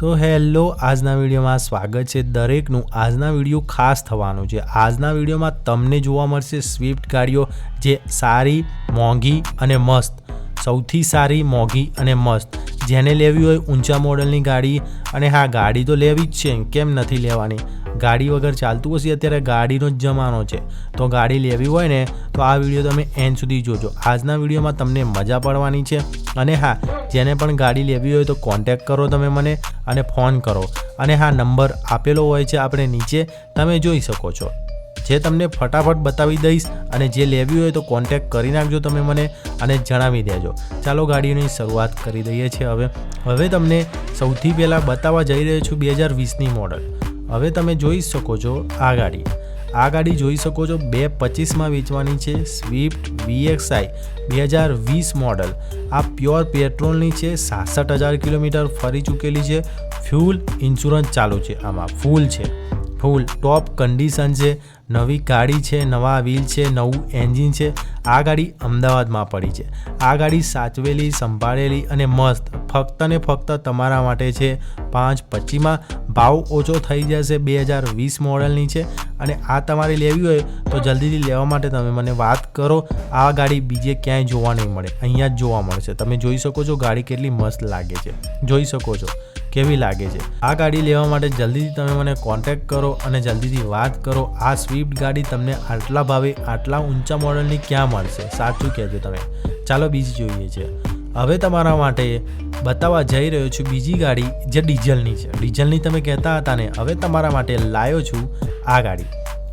So hello, આજના વિડીયોમાં સ્વાગત છે દરેકનું. આજના વીડિયો ખાસ થવાનું છે. આજના વિડીયોમાં તમને જોવા મળશે સ્વિફ્ટ ગાડીઓ જે સારી, મોંઘી અને મસ્ત. સૌથી સારી, મોંઘી અને મસ્ત. જેને લેવી હોય ઊંચા મોડલની ગાડી અને હા, ગાડી તો લેવી જ છે, કેમ નથી લેવાની? ગાડી વગર ચાલતું હશે અત્યારે ગાડીનો જ જમાનો છે. તો ગાડી લેવી હોય ને, તો આ વીડિયો તમે એન્ડ સુધી જોજો. આજના વિડીયોમાં તમને મજા પડવાની છે. અને હા, જેને પણ ગાડી લેવી હોય તો કોન્ટેક્ટ કરો તમે મને અને ફોન કરો. અને હા નંબર આપેલો હોય છે આપણે નીચે, તમે જોઈ શકો છો. જે તમને ફટાફટ બતાવી દઈશ અને જે લેવી હોય તો કોન્ટેક્ટ કરી નાખજો તમે મને અને જણાવી દેજો. ચાલો ગાડીની શરૂઆત કરી દઈએ છીએ હવે. હવે તમને સૌથી પહેલાં બતાવવા જઈ રહ્યો છું બે હજાર વીસની મોડલ હવે તમે જોઈ શકો છો આ ગાડી. આ ગાડી જોઈ શકો છો બે પચીસમાં વેચવાની છે સ્વિફ્ટ વીએક્સઆઈ બે હજાર વીસ મોડલ આ પ્યોર પેટ્રોલની છે, સાસઠ હજાર કિલોમીટર ફરી ચૂકેલી છે. ફ્યુલ ઇન્સ્યોરન્સ ચાલુ છે આમાં. ફૂલ છે. ફૂલ ટોપ કન્ડિશન છે, નવી ગાડી છે, નવા વ્હીલ છે, નવું એન્જિન છે, આ ગાડી અમદાવાદમાં પડી છે. આ ગાડી સાચવેલી, સંભાળેલી અને મસ્ત, ફક્ત ને ફક્ત તમારા માટે છે. પાંચ પચીસમાં ભાવ ઓછો થઈ જશે બે હજાર વીસ મોડલની છે અને આ તમારે લેવી હોય તો જલ્દીથી લેવા માટે તમે મને વાત કરો. આ ગાડી બીજે ક્યાંય જોવા નહીં મળે, અહીંયા જ જોવા મળશે. તમે જોઈ શકો છો ગાડી કેટલી મસ્ત લાગે છે. જોઈ શકો છો. કેવી લાગે છે? આ ગાડી લેવા માટે જલ્દીથી તમે મને કોન્ટેક્ટ કરો અને જલ્દીથી વાત કરો. આ સ્વિફ્ટ ગાડી તમને આટલા ભાવે, આટલા ઊંચા મોડલની ક્યાં મળશે? સાચું કહેજો તમે. ચાલો બીજી જોઈએ છે. હવે તમારા માટે બતાવવા જઈ રહ્યો છું બીજી ગાડી જે ડીઝલની છે. ડીઝલની તમે કહેતા હતા ને, હવે તમારા માટે લાવ્યો છું આ ગાડી.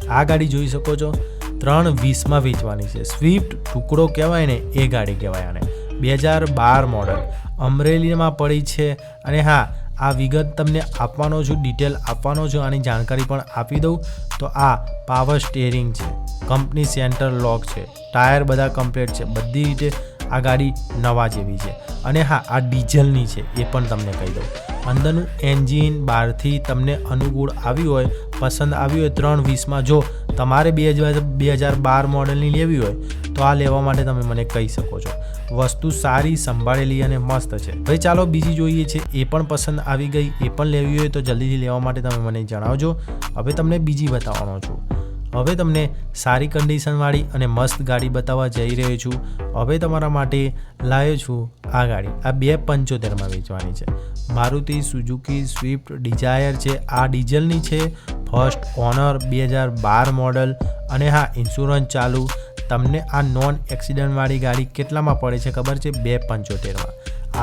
આ ગાડી જોઈ શકો છો. ત્રણ વીસમાં વેચવાની છે. સ્વિફ્ટ ટુકડો કહેવાય ને, એ ગાડી કહેવાય આને. બે હજાર બાર મોડલ અમરેલીમાં પડી છે અને હા આ વિગત તમને આપવાનો છું ડિટેલ આપવાનો છું આની જાણકારી પણ આપી દઉં. તો આ પાવર સ્ટેરિંગ છે કંપની સેન્ટર લોક છે ટાયર બધા કમ્પ્લીટ છે, બધી રીતે આ ગાડી નવા જેવી છે. અને હા, આ ડીઝલની છે, એ પણ તમને કહી દઉં. અંદરનું એન્જિન બહારથી તમને અનુકૂળ આવ્યું હોય, પસંદ આવ્યું હોય, ત્રણ વીસમાં જો તમારે બે હજાર બે હજાર બાર મોડલની લેવી હોય, તો આ લેવા માટે તમે મને કહી શકો છો. વસ્તુ સારી સંભાળેલી અને મસ્ત છે. હવે ચાલો બીજી જોઈએ છે, એ પણ પસંદ આવી ગઈ, એ પણ લેવી હોય તો જલ્દીથી લેવા માટે તમે મને જણાવજો. હવે તમને બીજી બતાવવાનો છું. હવે તમને સારી કન્ડિશનવાળી અને મસ્ત ગાડી બતાવવા જઈ રહ્યો છું. હવે તમારા માટે લાવ્યો છું આ ગાડી. આ બે પંચોતેરમાં વેચવાની છે. મારુતિ સુઝુકી સ્વિફ્ટ ડિઝાયર છે. આ ડીઝલની છે. ફર્સ્ટ ઓનર બે હજાર બાર મોડલ અને હા ઇન્સ્યોરન્સ ચાલુ. તમને આ નોન એક્સિડન્ટવાળી ગાડી કેટલામાં પડે છે ખબર છે? બે પંચોતેરમાં.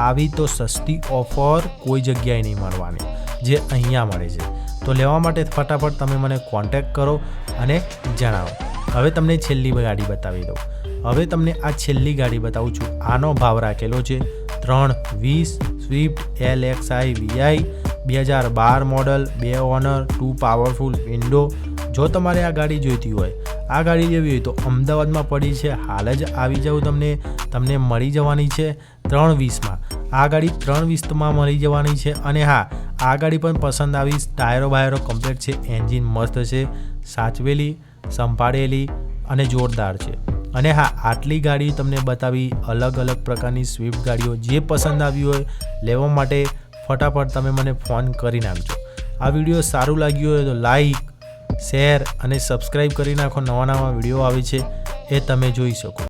આવી તો સસ્તી ઓફર કોઈ જગ્યાએ નહીં મળવાની, જે અહીંયા મળે છે. તો લેવા માટે ફટાફટ તમે મને કોન્ટેક્ટ કરો અને જણાવો. હવે તમને છેલ્લી ગાડી બતાવી દઉં. હવે તમને આ છેલ્લી ગાડી બતાવું છું. આનો ભાવ રાખેલો છે ત્રણ વીસ Swift L X I VI બે હજાર બાર મોડલ, બે ઓનર, ટુ પાવરફુલ વિન્ડો. જો તમારે આ ગાડી જોઈતી હોય આ ગાડી લેવી હોય તો અમદાવાદમાં પડી છે. હાલ જ આવી જવું તમને. તમને મળી જવાની છે ત્રણ વીસમાં. આ ગાડી ત્રણ વીસમાં મળી જવાની છે. અને હા આ ગાડી પણ પસંદ આવી. ટાયરો બાયરો કમ્પ્લીટ છે. એન્જિન મસ્ત છે. સાચવેલી, સંભાળેલી અને જોરદાર છે. અને હા, આટલી ગાડી તમને બતાવી અલગ અલગ પ્રકારની સ્વિફ્ટ ગાડીઓ જે પસંદ આવી હોય, લેવા માટે ફટાફટ તમે મને ફોન કરી નાખજો. આ વીડિયો સારું લાગ્યું હોય તો લાઈક શેર અને સબસ્ક્રાઈબ કરી નાખો. નવા નવા વીડિયો આવે છે એ તમે જોઈ શકો.